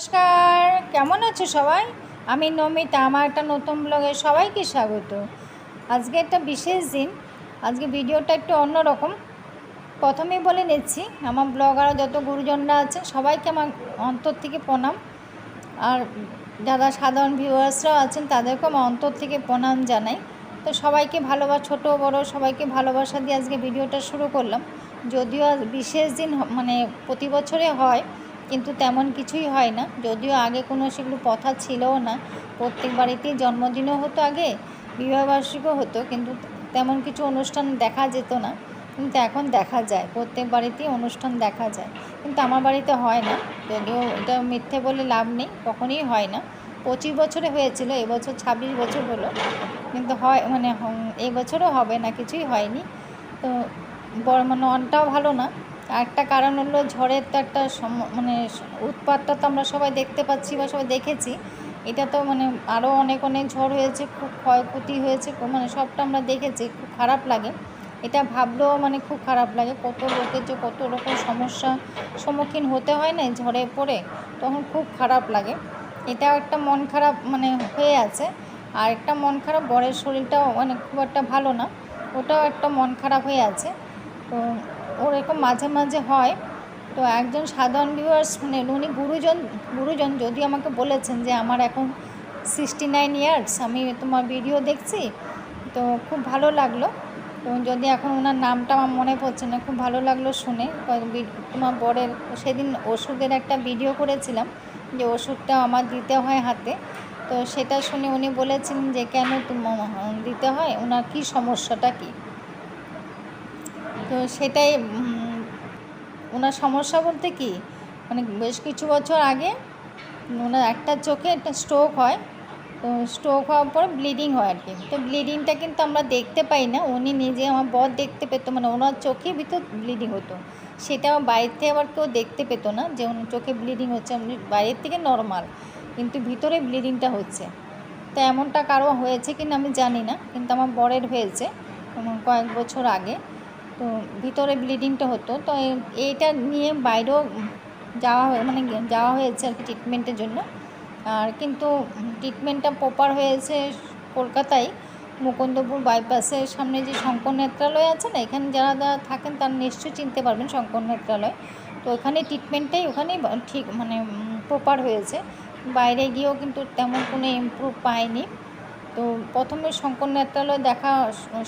নমস্কার, কেমন আছো সবাই? আমি নমিতা, আমার একটা নতুন ব্লগে সবাইকে স্বাগত। আজকে একটা বিশেষ দিন, আজকে ভিডিওটা একটু অন্যরকম। প্রথমেই বলে নিচ্ছি, আমার ব্লগারও যত গুরুজনরা আছে, সবাইকে আমার অন্তর থেকে প্রণাম। আর যারা সাধারণ ভিউয়ার্সরাও আছেন, তাদেরকেও আমার অন্তর থেকে প্রণাম জানাই। তো সবাইকে ভালোবাসা ছোট, বড়, সবাইকে ভালোবাসা দিয়ে আজকে ভিডিওটা শুরু করলাম। যদিও বিশেষ দিন মানে প্রতি বছরে হয় কিন্তু তেমন কিছুই হয় না। যদিও আগে কোনো সেগুলো প্রথা ছিলও না। প্রত্যেক বাড়িতেই জন্মদিনও হতো আগে, বিবাহবার্ষিকও হতো, কিন্তু তেমন কিছু অনুষ্ঠান দেখা যেত না। কিন্তু এখন দেখা যায়, প্রত্যেক বাড়িতেই অনুষ্ঠান দেখা যায়। কিন্তু আমার বাড়িতে হয় না। যদিও এটা মিথ্যে বলে লাভ নেই, কখনই হয় না। পঁচিশ বছরে হয়েছিল, এবছর ছাব্বিশ বছর হলো। কিন্তু হয় মানে হম- এই বছরও হবে না, কিছুই হয়নি। তো বড় মানে অনটাও ভালো না। একটা কারণ হলো ঝড়ের তো একটা মানে উৎপাতটা তো আমরা সবাই দেখতে পাচ্ছি বা সবাই দেখেছি। এটা তো মানে আরও অনেক অনেক ঝড় হয়েছে, খুব ক্ষয়ক্ষতি হয়েছে মানে সবটা আমরা দেখেছি, খুব খারাপ লাগে। এটা ভাবলেও মানে খুব খারাপ লাগে, কত লোকের যে কত রকম সমস্যা সম্মুখীন হতে হয় না ঝড়ে পড়ে, তখন খুব খারাপ লাগে। এটাও একটা মন খারাপ মানে হয়ে আছে। আর একটা মন খারাপ, বরের শরীরটাও মানে খুব একটা ভালো না, ওটাও একটা মন খারাপ হয়ে আছে। তো ওরকম মাঝে মাঝে হয়। তো একজন সাধারণ ভিউয়ার্স মানে উনি গুরুজন গুরুজন যদি আমাকে বলেছেন যে আমার এখন সিক্সটি নাইন ইয়ার্স আমি তোমার ভিডিও দেখছি, তো খুব ভালো লাগল। তো যদি এখন ওনার নামটা আমার মনে পড়ছে না, খুব ভালো লাগল শুনে। তোমার বরের, সেদিন ওষুধের একটা ভিডিও করেছিলাম, যে ওষুধটা আমার দিতে হয় হাতে। তো সেটা শুনে উনি বলেছেন যে কেন দিতে হয় ওনার কী সমস্যাটা কী? তো সেটাই ওনার সমস্যা বলতে কি মানে বেশ কিছু বছর আগে ওনার একটা চোখে একটা স্ট্রোক হয়, তো স্ট্রোক হওয়ার পর ব্লিডিং হয় আর কি তো ব্লিডিংটা কিন্তু আমরা দেখতে পাই না, উনি নিজে আমার বর দেখতে পেতো মানে ওনার চোখে ভিতর ব্লিডিং হতো। সেটা বাইরে থেকে আবার কেউ দেখতে পেতো না যে ওনার চোখে ব্লিডিং হচ্ছে বাইরের থেকে নর্মাল কিন্তু ভিতরে ব্লিডিংটা হচ্ছে। তো এমনটা কারও হয়েছে কিনা আমি জানি না, কিন্তু আমার বরের হয়েছে কয়েক বছর আগে। তো ভিতরে ব্লিডিংটা হতো। তো এইটা নিয়ে বাইরেও যাওয়া হয়ে মানে যাওয়া হয়েছে আর কি ট্রিটমেন্টের জন্য। আর কিন্তু ট্রিটমেন্টটা প্রপার হয়েছে কলকাতায়। মুকুন্দপুর বাইপাসের সামনে যে শঙ্কর নেত্রালয় আছে না, এখানে যারা যারা থাকেন তারা নিশ্চয়ই চিনতে পারবেন শঙ্কর নেত্রালয়। তো ওখানে ট্রিটমেন্টটাই ওখানেই ঠিক মানে প্রপার হয়েছে। বাইরে গিয়েও কিন্তু তেমন কোনো ইমপ্রুভ পায়নি। তো প্রথমে শঙ্কর নেত্রালয় দেখা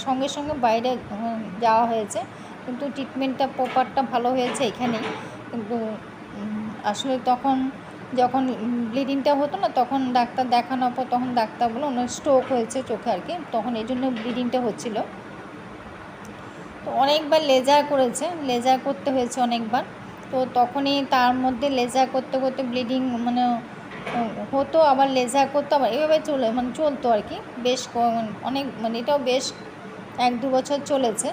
সঙ্গে সঙ্গে বাইরে যাওয়া হয়েছে। কিন্তু ট্রিটমেন্টটা প্রপারটা ভালো হয়েছে এখানেই। কিন্তু আসলে তখন যখন ব্লিডিংটা হতো না, তখন ডাক্তার দেখানোর পর তখন ডাক্তার বলল ওনার স্ট্রোক হয়েছে চোখে আর কি। তখন এই জন্য ব্লিডিংটা হচ্ছিল। তো অনেকবার লেজার করেছে লেজার করতে হয়েছে অনেকবার। তো তখনই তার মধ্যে লেজার করতে করতে ব্লিডিং মানে হতো আবার লেজার করতো আবার এভাবে চলে মানে চলতো আর কি। বেশ অনেক মানে এটাও বেশ এক দু বছর চলেছে।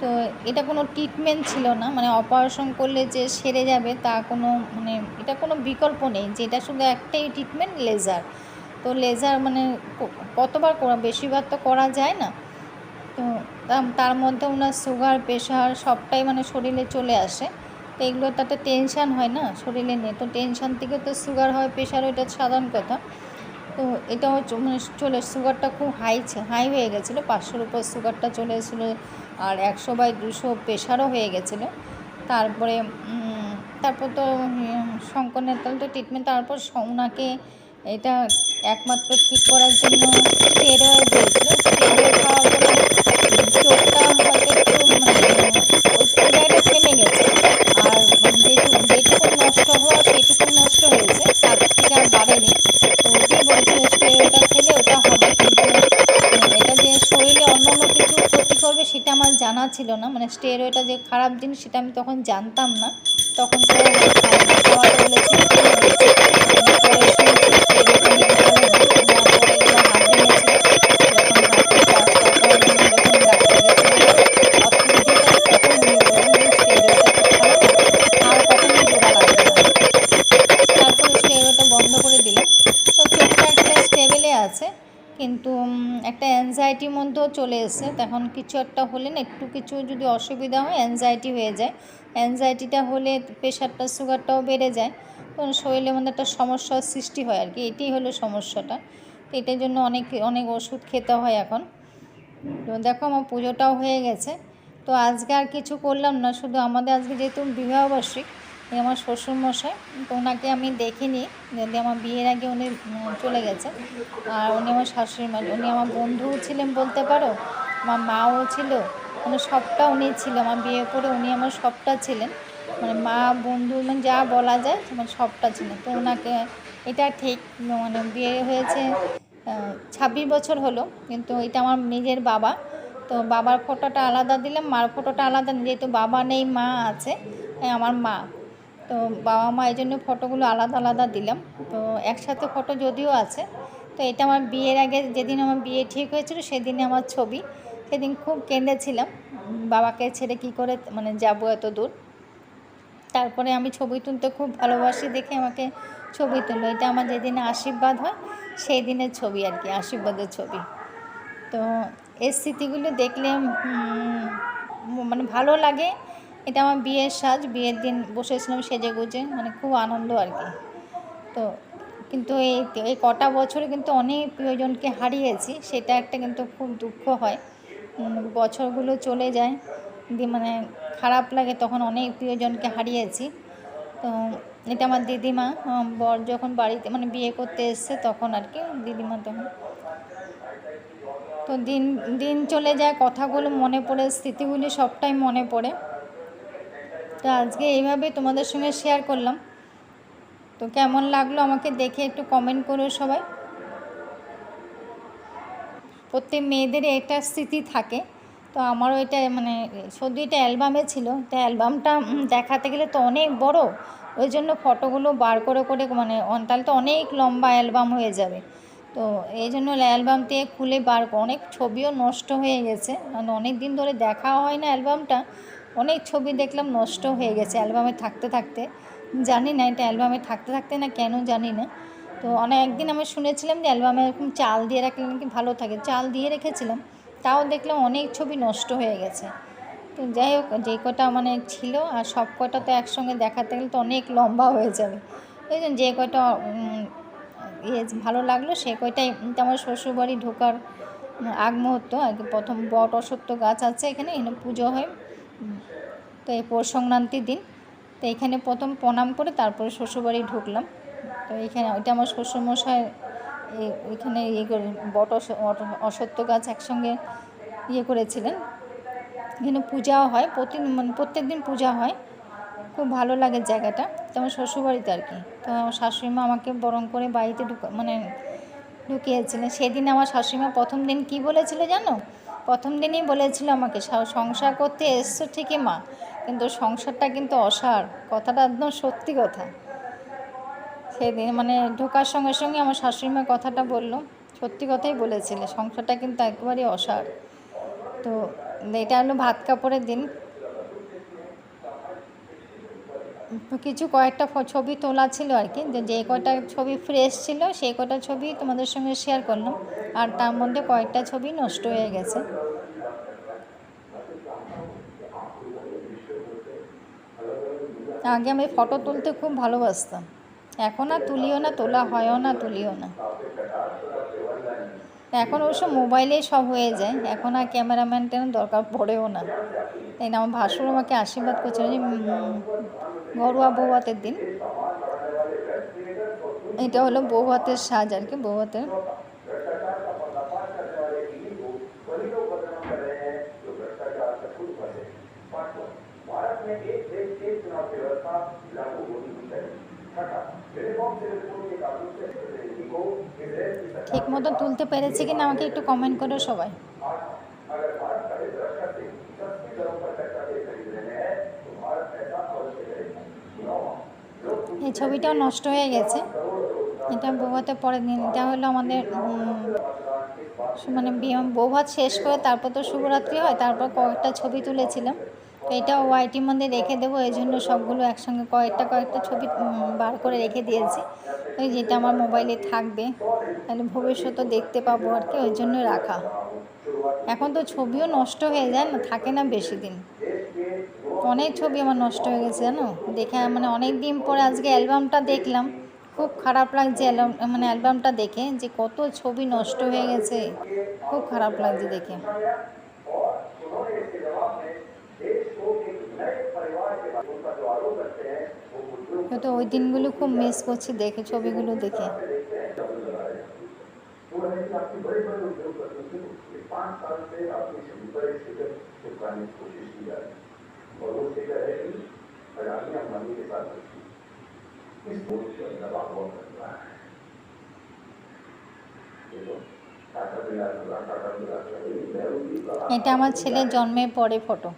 তো এটা কোনো ট্রিটমেন্ট ছিল না মানে অপারেশন করলে যে সেরে যাবে তা কোনো মানে এটা কোনো বিকল্প নেই যে এটা শুধু একটাই ট্রিটমেন্ট লেজার তো লেজার মানে কতবার করা বেশিরভাগ তো করা যায় না। তো তার- তার মধ্যে ওনার সুগার প্রেশার সবটাই মানে শরীরে চলে আসে। তো এগুলো তাতে টেনশান হয় না, শরীরে নিয়ে তো টেনশান থেকে তো সুগার হয় প্রেশার এটা সাধারণ কথা। তো এটাও চ- মানে চলে সুগারটা খুব হাই হাই হয়ে গেছিল, পাঁচশোর উপর সুগারটা চলে এসেছিল, আর একশো বাই দুশো প্রেশারও হয়ে গেছিল। তারপরে তারপর তো শঙ্কর নেতাল তো ট্রিটমেন্ট তারপর ওনাকে এটা একমাত্র ঠিক করার জন্য স্টেরয়েড দিয়েছিল স্টেরয়েড খাওয়ার পরে চোখটা হয়তো একটু মানে ওই ওই জায়গাটা থেমে গেছে আর যেটুকু যেটুকু নষ্ট হওয়া সেটুকু নষ্ট হয়েছে তার থেকে আর বাড়েনি তো ওটাই বলেছিল স্টেরয়েডটা খেলে ওটা হবে কিন্তু মানে এটা যে শরীরে অন্য অন্য কিছু ক্ষতি করবে সেটা আমার জানা ছিল না মানে স্টেরয়েডটা যে খারাপ জিনিস সেটা আমি তখন জানতাম না। তখন বন্ধ করে তো একটা আছে। কিন্তু একটা অ্যাংজাইটির মধ্যেও চলে এসেছে। তখন কিছু একটা হলে না, একটু কিছু যদি অসুবিধা হয় অ্যাংজাইটি হয়ে যায়। অ্যাংজাইটিটা হলে প্রেশারটা সুগারটাও বেড়ে যায়। তখন শরীরের মধ্যে একটা সমস্যার সৃষ্টি হয় আর কি। এটাই হলো সমস্যাটা। তো এটার জন্য অনেক অনেক ওষুধ খেতে হয় এখন। তো দেখো, আমার পুজোটাও হয়ে গেছে। তো আজকে আর কিছু করলাম না। শুধু আমাদের আজকে যেহেতু বিবাহবার্ষিক আমার শ্বশুরমশাই তো ওনাকে আমি দেখিনি, যদি আমার বিয়ের আগে উনি চলে গেছে। আর উনি আমার শাশুড়ি মা, উনি আমার বন্ধুও ছিলেন বলতে পারো, আমার মাও ছিল মানে সবটা উনি ছিল, আমার বিয়ে করে উনি আমার সবটা ছিলেন। মানে মা, বন্ধু মানে যা বলা যায় মানে সবটা ছিলেন। তো ওনাকে, এটা ঠিক মানে বিয়ে হয়েছে ছাব্বিশ বছর হলো, কিন্তু এটা আমার নিজের বাবা। তো বাবার ফটোটা আলাদা দিলাম, মার ফটোটা আলাদা, যেহেতু বাবা নেই, মা আছে আমার মা। তো বাবা মা এই জন্য ফটোগুলো আলাদা আলাদা দিলাম। তো একসাথে ফটো যদিও আছে, তো এটা আমার বিয়ের আগে যেদিন আমার বিয়ে ঠিক হয়েছিল সেদিনে আমার ছবি, সেদিন খুব কেঁদেছিলাম, বাবাকে ছেড়ে কি করে মানে যাব এত দূর। তারপরে আমি ছবি তুলতে খুব ভালোবাসি দেখে আমাকে ছবি তুলো এটা আমার যেদিনে আশীর্বাদ হয়, সেই দিনের ছবি আর কি, আশীর্বাদের ছবি। তো এই স্মৃতিগুলো দেখলে মানে ভালো লাগে এটা আমার বিয়ের সাজ, বিয়ের দিন বসেছিলাম সেজে গুজে মানে খুব আনন্দ আর কি। তো কিন্তু এই এই কটা বছরে কিন্তু অনেক প্রিয়জনকে হারিয়েছি, সেটা একটা কিন্তু খুব দুঃখ হয়। বছরগুলো চলে যায় মানে খারাপ লাগে তখন অনেক প্রিয়জনকে হারিয়েছি। তো এটা আমার দিদিমা বর যখন বাড়িতে মানে বিয়ে করতে এসছে তখন আর কি দিদিমা তখন। তো দিন দিন চলে যায়, কথাগুলো মনে পড়ে, স্মৃতিগুলি সবটাই মনে পড়ে। তো আজকে এইভাবে তোমাদের সঙ্গে শেয়ার করলাম। তো কেমন লাগল আমাকে দেখে একটু কমেন্ট করো সবাই। প্রত্যেক মেয়েদের একটা স্মৃতি থাকে। তো আমারও এটা মানে সত্যি এটা অ্যালবামে ছিল। তো অ্যালবামটা দেখাতে গেলে তো অনেক বড়। ওই জন্য ফটোগুলো বার করে করে মানে তাহলে তো অনেক লম্বা অ্যালবাম হয়ে যাবে। তো এই জন্য অ্যালবাম খুলে বার, অনেক ছবিও নষ্ট হয়ে গেছে। মানে অনেক দিন ধরে দেখা হয় না অ্যালবামটা অনেক ছবি দেখলাম, নষ্ট হয়ে গেছে অ্যালবামে থাকতে থাকতে। জানি না এটা অ্যালবামে থাকতে থাকতে না কেন জানি না। তো অনেক একদিন আমি শুনেছিলাম যে অ্যালবামে এরকম চাল দিয়ে রাখলে নাকি ভালো থাকে। চাল দিয়ে রেখেছিলাম, তাও দেখলাম অনেক ছবি নষ্ট হয়ে গেছে। তো যাই হোক, যে কটা মানে ছিল আর সব কটা তো একসঙ্গে দেখাতে গেলে তো অনেক লম্বা হয়ে যাবে। ওই জন্য যে কটা ইয়ে ভালো লাগল, সে কয়টাই আমার শ্বশুরবাড়ি ঢোকার আগ মুহূর্ত আর কি প্রথম বট অসত্য গাছ আছে এখানে এখানে পুজো হয়। তো এই পৌষ সংক্রান্তির দিন। তো এখানে প্রথম প্রণাম করে তারপরে শ্বশুরবাড়ি ঢুকলাম। তো এখানে ওইটা আমার শ্বশুরমশাই এখানে ইয়ে করে বট অসত্য গাছ একসঙ্গে ইয়ে করেছিলেন। এখানে পূজাও হয় প্রতি মানে প্রত্যেক দিন পূজা হয়। খুব ভালো লাগে জায়গাটা। তো আমার শ্বশুরবাড়িতে আর কি। তো আমার শাশুড়িমা আমাকে বরং করে বাড়িতে ঢুকা মানে ঢুকিয়েছিলেন। সেদিন আমার শাশুড়িমা প্রথম দিন কি বলেছিল জানো? প্রথম দিনই বলেছিল আমাকে সংসার করতে এসছো ঠিকই মা, কিন্তু সংসারটা কিন্তু অসার, কথাটা একদম সত্যি কথা। সেদিন মানে ঢোকার সঙ্গে সঙ্গে আমার শাশুড়ি শাশুড়িমা কথাটা বলল, সত্যি কথাই বলেছিলে, সংসারটা কিন্তু একেবারেই অসার। তো এটা হলো ভাত কাপড়ের দিন তো কিছু কয়েকটা ছবি তোলা ছিল আর কি। যে কয়টা ছবি ফ্রেশ ছিল, সেই কয়টা ছবি তোমাদের সঙ্গে শেয়ার করলাম। আর তার মধ্যে কয়েকটা ছবি নষ্ট হয়ে গেছে। আগে আমি ফটো তুলতে খুব ভালোবাসতাম। এখন আর তুলিও না, তোলা হয়ও না, তুলিও না। এখন অবশ্য মোবাইলেই সব হয়ে যায়। এখন আর ক্যামেরাম্যান টেন দরকার পড়েও না। তাই না? আমার ভাসুর আমাকে আশীর্বাদ করছিল যে ঘরোয়া বৌভাতের দিন। এটা হলো বৌভাতের সাজ আর কি, বৌভাতের। ঠিক মতো তুলতে পেরেছি কিনা আমাকে একটু কমেন্ট করো সবাই। এই ছবিটাও নষ্ট হয়ে গেছে। এটা বৌভাতের পরের দিন। এটা হলো আমাদের মানে বৌভাত শেষ করে তারপর তো শুভরাত্রি হয়, তারপর কয়েকটা ছবি তুলেছিলাম। এটা ওয়াইটির মধ্যে রেখে দেবো, এই জন্য সবগুলো একসঙ্গে কয়েকটা কয়েকটা ছবি বার করে রেখে দিয়েছি। ওই যেটা আমার মোবাইলে থাকবে, তাহলে ভবিষ্যতে দেখতে পাবো আর কি, ওই জন্য রাখা। এখন তো ছবিও নষ্ট হয়ে যায় না, থাকে না বেশি দিন। অনেক ছবি আমার নষ্ট হয়ে গেছে, জানো? দেখে মানে অনেক দিন পরে আজকে অ্যালবামটা দেখলাম, খুব খারাপ লাগছে অ্যালবাম মানে অ্যালবামটা দেখে যে কত ছবি নষ্ট হয়ে গেছে, খুব খারাপ লাগছে দেখে। তো, ওই দিনগুলো খুব মিস করছি দেখে, ছবিগুলো দেখে। এটা আমার ছেলের জন্মের পরে ফটো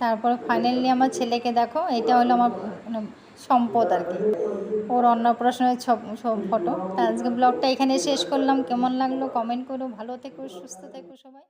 তারপর ফাইনালি আমার ছেলেকে দেখো, এটা হলো আমার মানে সম্পদ আর কি। ওর অন্নপ্রাশনের ফটো আজকে ব্লগটা এখানে শেষ করলাম। কেমন লাগল? কমেন্ট করো। ভালো থেকো, সুস্থ থেকো সবাই।